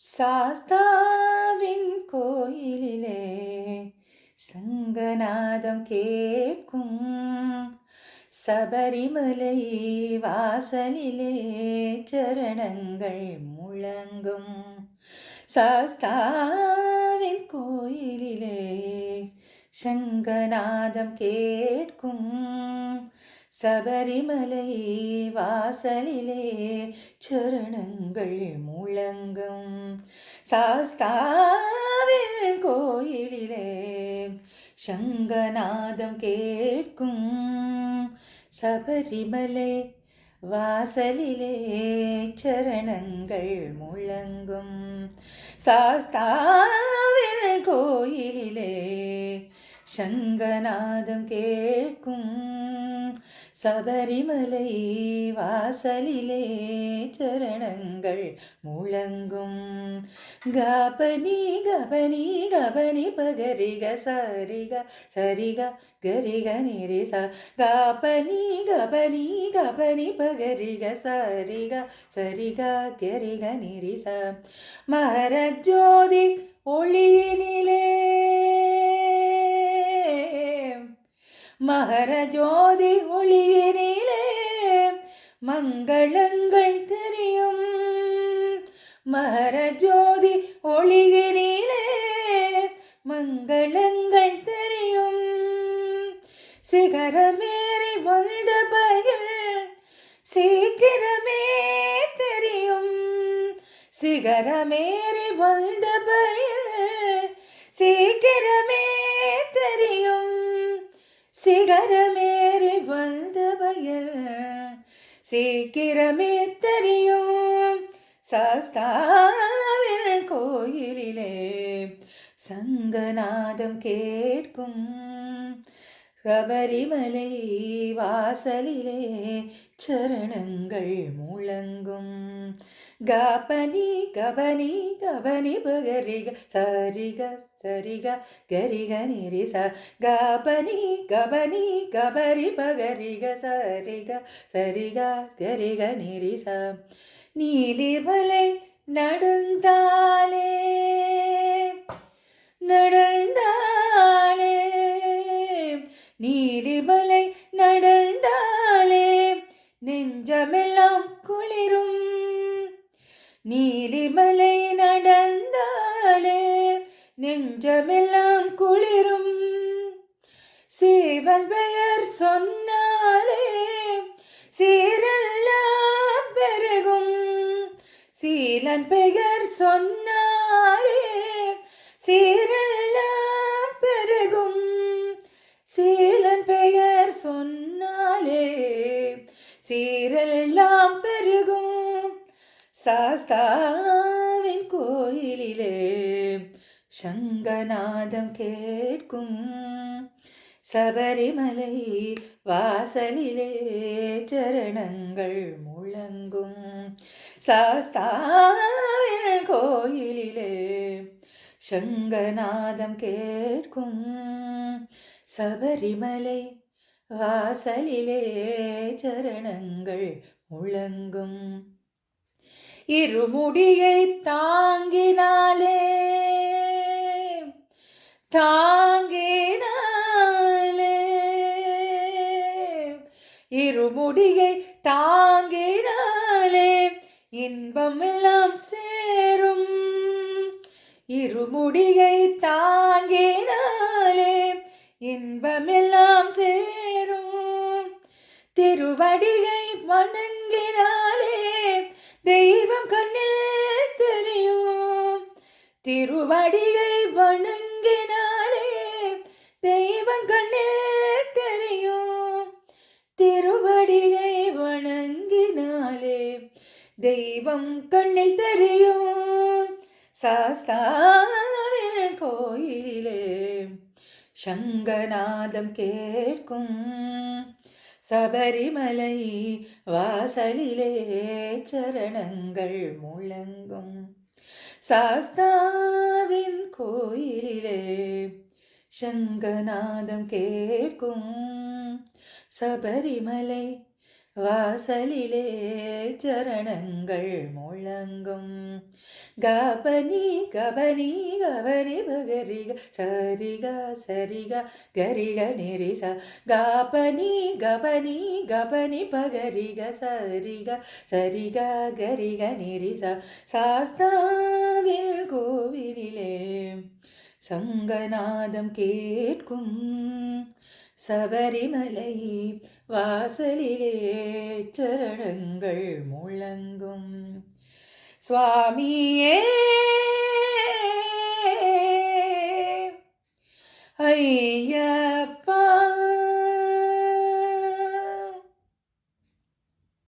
சாஸ்தாவின் கோயிலிலே சங்கநாதம் கேட்கும். சபரிமலை வாசலிலே சரணங்கள் முழங்கும். சாஸ்தாவின் கோயிலிலே சங்கநாதம் கேட்கும். சபரிமலை வாசலிலே சரணங்கள் முழங்கும். சாஸ்தாவின் கோயிலிலே சங்கநாதம் கேட்கும். சபரிமலை வாசலிலே சரணங்கள் முழங்கும். சாஸ்தாவின் கோயிலிலே சங்கநாதம் கேட்கும். சபரிமலை வாசலிலே சரணங்கள் முழங்கும். கபனி கபனி கபனி பகரிக சரிக சரிக கரிக நிரிச. கபனி கபனி கபனி பகரிக சரிக சரிக கரிக நிரிச. மகரஜோதி ஒளியினிலே மகர ஜோதி ஒளியினிலே மங்களங்கள் தெரியும். மகர ஜோதி ஒளியினிலே மங்களங்கள் தெரியும். சிகரமேறி வந்த பயில் சீக்கிரமே தெரியும். சிகரமேறி வந்த பயில் சீக்கிரமே சிகரமேறி வந்த வயல் சீக்கிரமே தெரியும் சாஸ்தாவின் கோயிலிலே. சங்கநாதம் கேட்கும் சபரிமலை வாசலிலே சரணங்கள் முழங்கும். கபனி கபனி கபனி பகரிக சரிக சரிக கரிக நிரிச. கபனி கபனி கபரி பகரிக சரிக சரிக கரிக நிரிச. நீலிமலை நடந்தாலே நடந்தாலே நீலிமலை நடந்தாலே நெஞ்சமெல்லாம் குளிரும். நீலிமலை நடந்தாலே நெஞ்சமெல்லாம் குளிரும். சீவல் பெயர் சொன்னாலே சீரெல்லாம் பெருகும். சீலன் பெயர் சொன்னாலே சீரெல்லாம் சீரெல்லாம் பெருகும். சாஸ்தாவின் கோயிலிலே சங்கநாதம் கேட்கும். சபரிமலை வாசலிலே சரணங்கள் முழங்கும். சாஸ்தாவின் கோயிலிலே சங்கநாதம் கேட்கும். சபரிமலை வாசலிலே சரணங்கள் முழங்கும். இருமுடியை தாங்கினாலே தாங்கினாலே. இருமுடியை தாங்கினாலே இன்பம் எல்லாம் சேரும். இருமுடியை தாங்கினாலே திருவடிகை வணங்கினாலே தெய்வம் கண்ணில் தெரியும். திருவடிகை வணங்கினாலே தெய்வம் கண்ணில் தெரியும். சாஸ்தாவின் கோயிலே சங்கநாதம் கேட்கும். சபரிமலை வாசலிலே சரணங்கள் முழங்கும். சாஸ்தாவின் கோயிலிலே சங்கநாதம் கேட்கும் சபரிமலை வாசலிலே சரணங்கள் முழங்கும். கபனி கபனி கபனி பகரிக சரிக சரிக கரிக நெரிச. கபனி கபனி கபனி பகரிக சரிக சரிக கரிக நெரிச. சாஸ்தாவில் கோவிலிலே சங்கநாதம் கேட்கும் சபரிமலை வாசலிலே சரணங்கள் முழங்கும். சுவாமியே